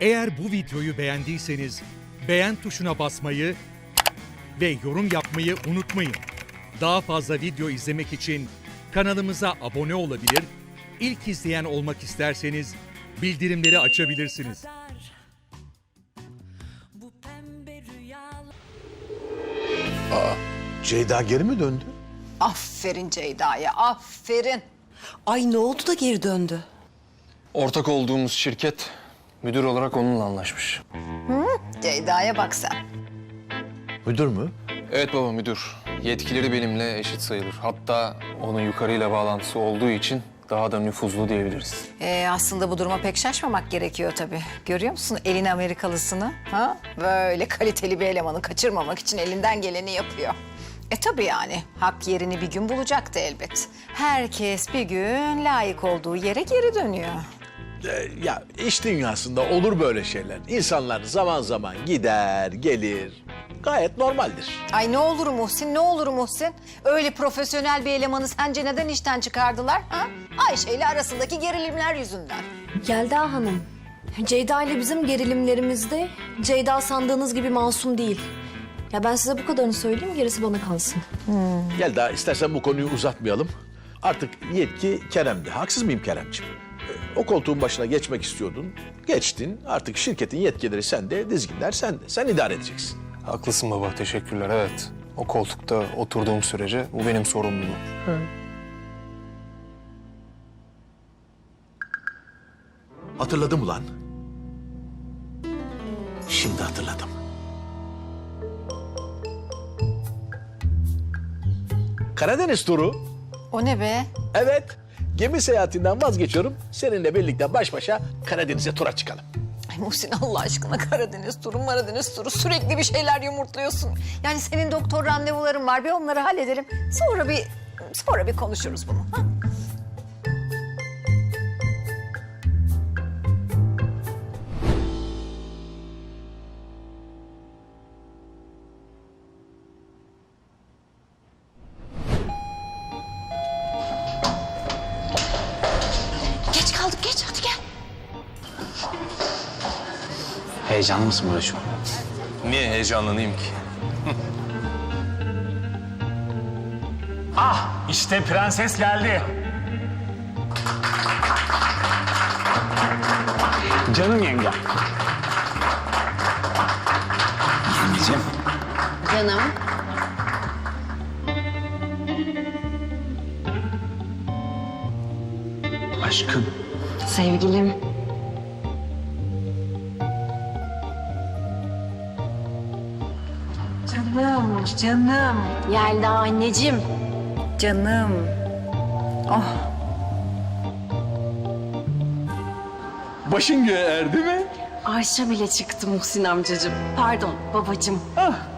Eğer bu videoyu beğendiyseniz beğen tuşuna basmayı ve yorum yapmayı unutmayın. Daha fazla video izlemek için kanalımıza abone olabilir, ilk izleyen olmak isterseniz bildirimleri açabilirsiniz. Bu pembe rüyalar Ceyda geri mi döndü? Aferin Ceyda'ya, aferin. Ay ne oldu da geri döndü? Ortak olduğumuz şirket müdür olarak onunla anlaşmış. Ceyda'ya bak sen. Müdür mü? Evet baba müdür. Yetkileri benimle eşit sayılır. Hatta onun yukarıyla bağlantısı olduğu için daha da nüfuzlu diyebiliriz. Ee, aslında bu duruma pek şaşmamak gerekiyor tabii. Görüyor musun elin Amerikalısını? Ha? Böyle kaliteli bir elemanı kaçırmamak için elinden geleni yapıyor. E tabii yani hak yerini bir gün bulacaktı elbet. Herkes bir gün layık olduğu yere geri dönüyor. Ee, ya iş dünyasında olur böyle şeyler. İnsanlar zaman zaman gider, gelir. Gayet normaldir. Ay ne olur Muhsin, ne olur Muhsin? Öyle profesyonel bir elemanı sence neden işten çıkardılar? Ha? Ayşe ile arasındaki gerilimler yüzünden. Yelda Hanım, Ceyda ile bizim gerilimlerimizde Ceyda sandığınız gibi masum değil. Ya ben size bu kadarını söyleyeyim, gerisi bana kalsın. Gel daha istersen bu konuyu uzatmayalım. Artık yetki Kerem'de. Haksız mıyım Keremciğim? O koltuğun başına geçmek istiyordun. Geçtin. Artık şirketin yetkileri sende, dizginler sende. Sen idare edeceksin. Haklısın baba teşekkürler evet. O koltukta oturduğum sürece bu benim sorumluluğum. Hatırladım ulan. Şimdi hatırladım. Karadeniz turu. O ne be? Evet. Gemi seyahatinden vazgeçiyorum. Seninle birlikte baş başa Karadeniz'e tura çıkalım. Ay Muhsin Allah aşkına Karadeniz turu, Maradeniz turu sürekli bir şeyler yumurtluyorsun. Yani senin doktor randevuların var bir onları halledelim. Sonra bir sonra bir konuşuruz bunu. Ha? Heyecanlı mısın böyle şu an? Niye heyecanlanayım ki? İşte prenses geldi. Canım yenge. Yengeciğim. Canım. Aşkım. Sevgilim. Canım, canım. Yelda anneciğim. Canım. Başın göğe erdi mi? Ayşe bile çıktı Muhsin amcacığım. Pardon babacığım. Nereye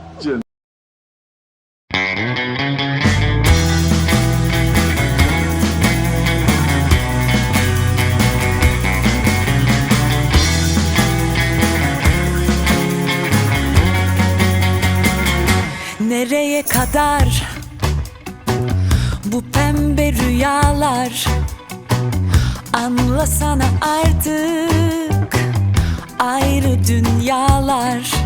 kadar. Bu pembe rüyalar Anlasana artık. Ayrı dünyalar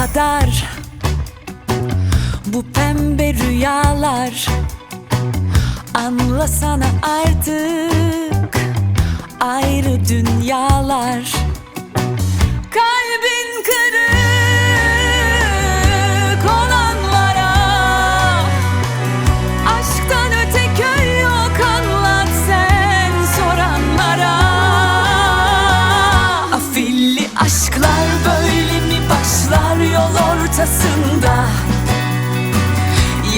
kadar. Bu pembe rüyalar Anlasana artık. Ayrı dünyalar. Kalbin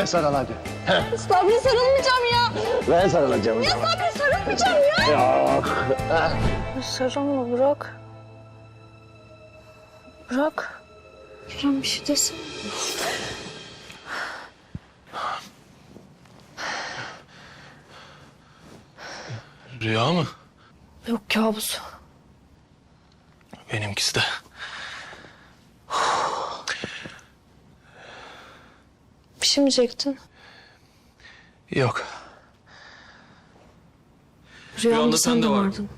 Ne sarıl hadi. Sabri sarılmayacağım ya. Ben sarılacağım. Ya Sabri sarılmayacağım ya. Sarılma bırak. Bırak. İrem bir şey desene. Rüya mı? Yok kabus. Benimkisi de. Çektin? Yok. Rüyamda sen de vardın.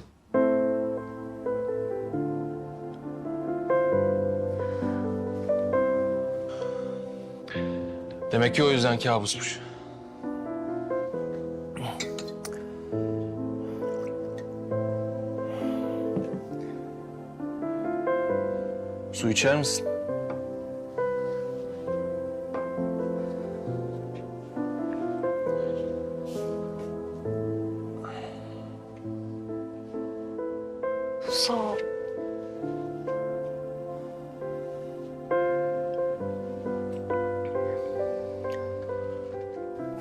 Demek ki o yüzden kabusmuş. Su içer misin?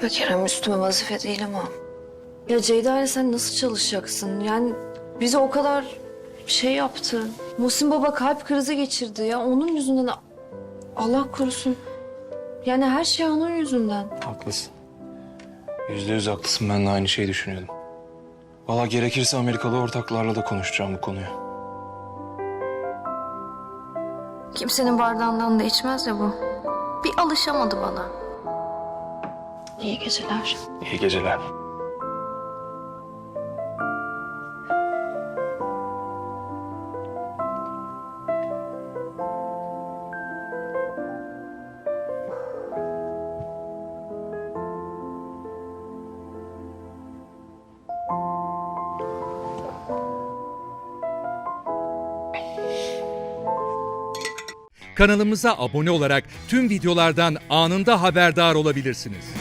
Ya Kerem üstüme vazife değil ama. Ya Ceyda ile sen nasıl çalışacaksın? Yani bize o kadar şey yaptı. Muhsin Baba kalp krizi geçirdi ya. Onun yüzünden Allah korusun. Yani her şey onun yüzünden. Haklısın. Yüzde yüz haklısın. Ben de aynı şeyi düşünüyordum. Valla gerekirse Amerikalı ortaklarla da konuşacağım bu konuyu. Kimsenin bardağından da içmez ya bu. Bir alışamadı bana. İyi geceler. İyi geceler. Kanalımıza abone olarak tüm videolardan anında haberdar olabilirsiniz.